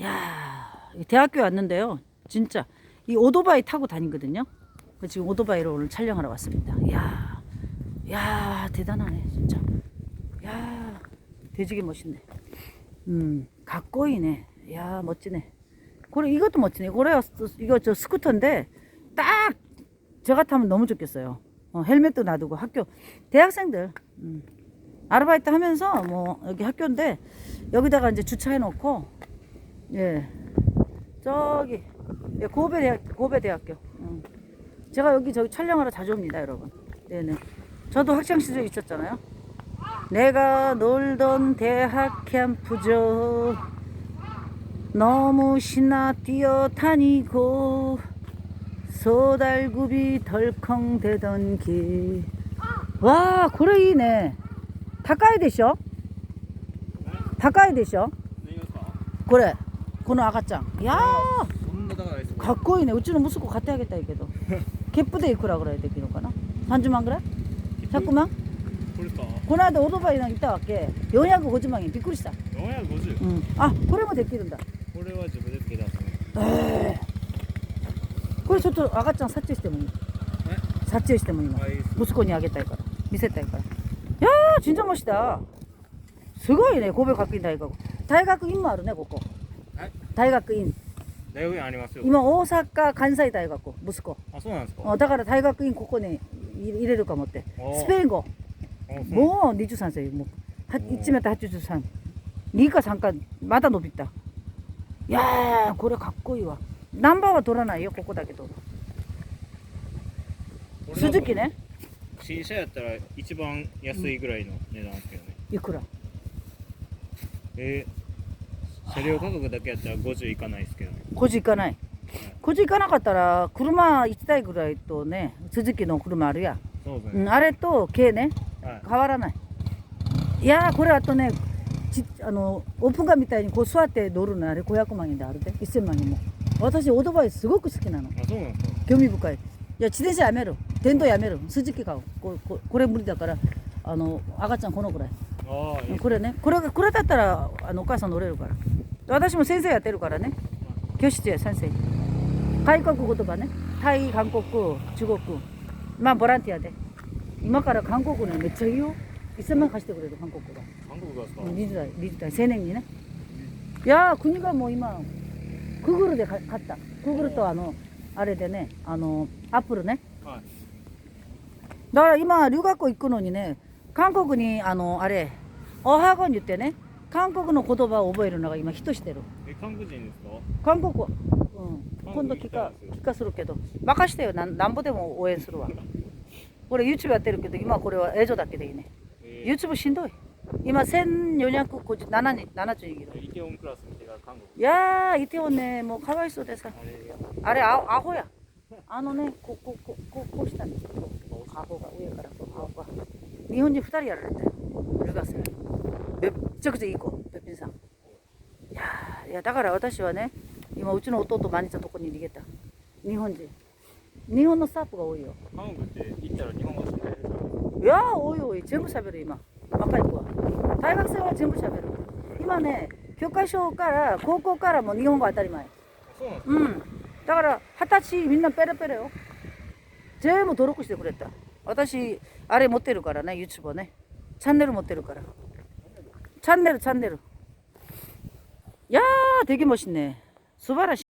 야, 이 대학교에 왔는데요. 진짜 이 오토바이 타고 다니거든요. 지금 오토바이로 오늘 촬영하러 왔습니다. 야, 야 대단하네 진짜. 야, 되지게 멋있네. 음, 각고이네. 야, 멋지네. 그래 이것도 멋지네. 그래 이거 저 스쿠터인데 딱 제가 타면 너무 좋겠어요. 어, 헬멧도 놔두고 학교 대학생들 음, 아르바이트 하면서 뭐 여기 학교인데 여기다가 이제 주차해 놓고 예. 저기 예, 고배 대학 고배 대학교. 음. 제가 여기 저기 촬영하러 자주 옵니다, 여러분. 네네. 저도 학창 시절 있었잖아요. 내가 놀던 대학 캠프죠. 너무 신나 뛰어다니고 소달굽이 덜컹대던 길. 와, 고래이네. 닦아야 되셔. 닦아야 되셔. 네, 고래. 고노 아가짱. 야, そんなだからですか 가꼬이네. 우찌는 무스고 갖다 야겠다 이게도. 개쁘대 이쿠라 그래야 되기노かな? 30만 그래? 100만? これですか 고나도 오토바이랑 있다 갈게. 연약고 고지망이 비꾸리した. 450 응. 아, 고래모 데끼른다. これは自分でつけたんですね 그래 저도 아가짱 삭제してもいい. 삭제してもいいの.あいいっす 무스코니 하겠다 이거라. 미세다 이거라. 야, 진짜 멋있다. すごいね、神戸学院大学。大学院もあるね、ここ。 はい大学院。大学院ありますよ今、大阪関西大学、息子。あそうなんですかあだから大学院ここに入入れるかもってスペイン語。あそうもう23歳。もうはおー 1m83。2か3か、まだ伸びた。いやー、これかっこいいわ。ナンバーは取らないよ、ここだけど。これスズキね。新車やったら一番安いぐらいの値段ですけどね、いくら？えー、車両価格だけやったら50いかないですけどねこじ行かない。こじ行かなかったら、車1台ぐらいとね、鈴木の車あるやん。そうですね、うん、あれと軽ね、はい変わらない。いやー、これあとね、ちあのオープンカーみたいにこう座って乗るのあれ500万円であるで、1000万円も。私、オートバイすごく好きなの。あそうなんですか？興味深い。いや、自転車やめろ。電動やめろ。鈴木買おう。こここれ無理だから、あの赤ちゃんこのぐらい。ああこれね、これがこれだったらあのお母さん乗れるから。私も先生やってるからね。教室や先生。外国言葉ね。タイ、韓国、中国。まあボランティアで。今から韓国ね、めっちゃいいよ。1000万貸してくれる韓国が。韓国がですか、20代、20代、青年にね。いやー、国がもう今、クーグルで買買った。クーグルとあの、あれでね、あの、アップルね。はいだから今、留学校行くのにね、韓国に、あの、あれ、おはごに言ってね、韓国の言葉を覚えるのが今ヒットしてる。え韓国人ですか？韓国は。うん。今度聞か、聞かするけど、任してよ。なんなんぼでも応援するわ。これ YouTube やってるけど、今はこれは映像だけでいいね。え YouTube しんどい。今、1457人、70人いる。ー、イテオンクラス見てから韓国いやー、いてよね、もうかわいそうでさ。あれあれ、アアホや。あのね、こう、こう、こう、こうこうしたんですアホが上から、アホが。日本人2人やられたよ。留学生。ちゃくちゃいい子、ペッピンさん。いやー、いや、だから私はね、今、うちの弟、マニちゃんとこに逃げた。日本人。日本のスタッフが多いよ。韓国って行ったら日本語しかやるからいやー、多い多い。全部喋る、今。若い子は。大学生は全部喋る。今ね、教科書から、高校からも日本語当たり前。あそうなんうん。だから、二十歳みんなペラペラよ。全部登録してくれた。私、あれ持ってるからね、YouTube ね。チャンネル持ってるから。 찬대로 찬대로. 야 되게 멋있네. 수바라